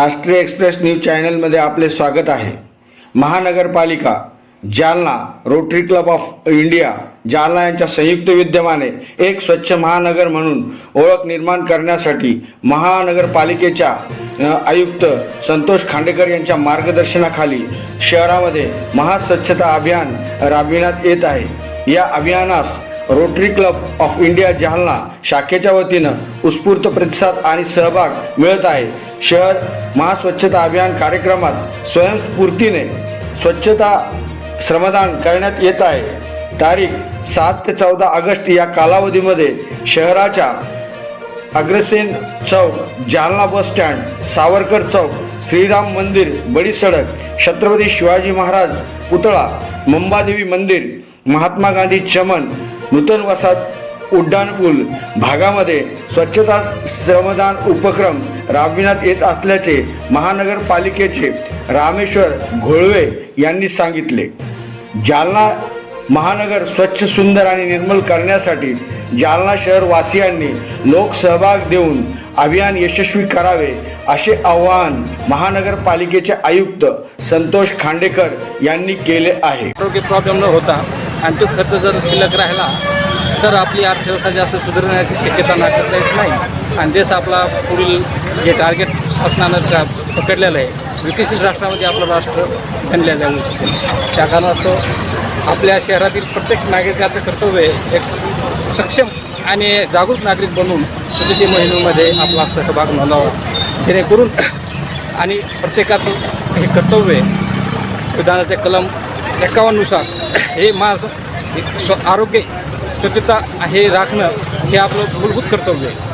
राष्ट्रीय express news चॅनलमध्ये आपले स्वागत आहे. महानगरपालिका Jalna Rotary Club of India Jalna यांच्या संयुक्त विद्यमाने एक स्वच्छ महानगर म्हणून ओळख निर्माण करण्यासाठी महानगरपालिकेच्या आयुक्त संतोष खांडेकर यांच्या मार्गदर्शनाखाली शहरामध्ये महास्वच्छता अभियान राबविण्यात येत आहे. या अभियानास Rotary Club of India Jalna शाखेच्या वतीनं उत्स्फूर्त प्रतिसाद आणि सहभाग मिळत आहे. शहर महास्वच्छता अभियान कार्यक्रमात स्वयंस्फूर्तीने स्वच्छता श्रमदान करण्यात येत आहे. तारीख सात ते चौदा ऑगस्ट या कालावधीमध्ये शहराच्या अग्रसेन चौक जालना बस स्टँड सावरकर चौक श्रीराम मंदिर बडी सडक छत्रपती शिवाजी महाराज पुतळा मंबादेवी मंदिर महात्मा गांधी चमन नूतन वसाहत उड्डाणपूल भागामध्ये स्वच्छता श्रमदान उपक्रम राबविण्यात येत असल्याचे महानगरपालिकेचे रामेश्वर घोळवे यांनी सांगितले. जालना महानगर स्वच्छ सुंदर आणि निर्मल करण्यासाठी जालना शहरवासियांनी लोकसहभाग देऊन अभियान यशस्वी करावे असे आवाहन महानगरपालिकेचे आयुक्त संतोष खांडेकर यांनी केले आहे. आरोग्य प्रॉब्लेम न होता आणि तो खर्च जर शिल्लक राहिला तर आपली अर्थव्यवस्था जास्त सुधारण्याची शक्यता नाकारता येत नाही. आणि देश आपला पुढील जे टार्गेट शासनानं पकडलेलं आहे विकसित राष्ट्रामध्ये आपलं राष्ट्र बनले जाऊ शकते. त्या कारणास्तव आपल्या शहरातील प्रत्येक नागरिकाचं कर्तव्य एक सक्षम आणि जागरूक नागरिक बनून स्वच्छते मोहिमेमध्ये आपला सहभाग नोंदवावा. जेणेकरून आणि प्रत्येकाचं हे कर्तव्य संविधानाचे कलम एकावन्नुसार हे माणसं स्व आरोग्य स्वच्छता हे राखणं हे आपलं मूलभूत कर्तव्य आहे.